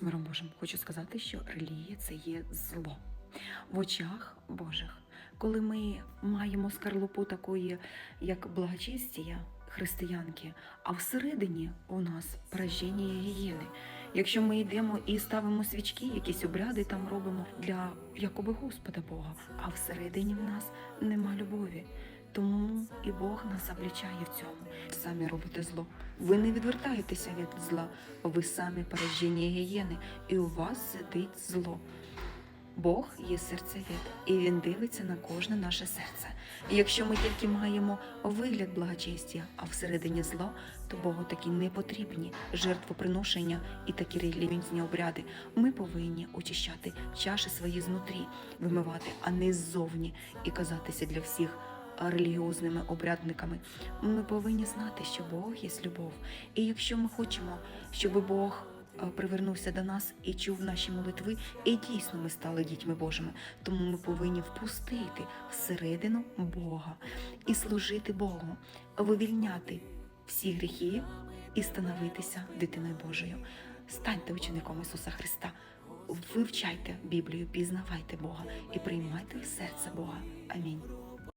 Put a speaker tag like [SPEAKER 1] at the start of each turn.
[SPEAKER 1] Миром Божим хочу сказати, що релігія це є зло в очах Божих. Коли ми маємо скарлупу такої, як благочестія християнки, а всередині у нас пораження гігієни. Якщо ми йдемо і ставимо свічки, якісь обряди там робимо для якоби Господа Бога, а всередині в нас нема любові. Тому і Бог нас облічає в цьому. Самі робите зло. Ви не відвертаєтеся від зла, ви самі пораження гієни, і у вас сидить зло. Бог є серцевід, і він дивиться на кожне наше серце. І якщо ми тільки маємо вигляд благочестя, а всередині зло, то Богу такі не потрібні жертвоприношення і такі релігійні обряди. Ми повинні очищати чаші свої знутрі, вимивати, а не ззовні, і казатися для всіх релігіозними обрядниками. Ми повинні знати, що Бог є любов. І якщо ми хочемо, щоб Бог е, привернувся до нас і чув наші молитви, і дійсно ми стали дітьми Божими, тому ми повинні впустити всередину Бога і служити Богу, вивільняти всі гріхи і становитися дитиною Божою. Станьте учеником Ісуса Христа. Вивчайте Біблію, пізнавайте Бога і приймайте в серце Бога. Амінь.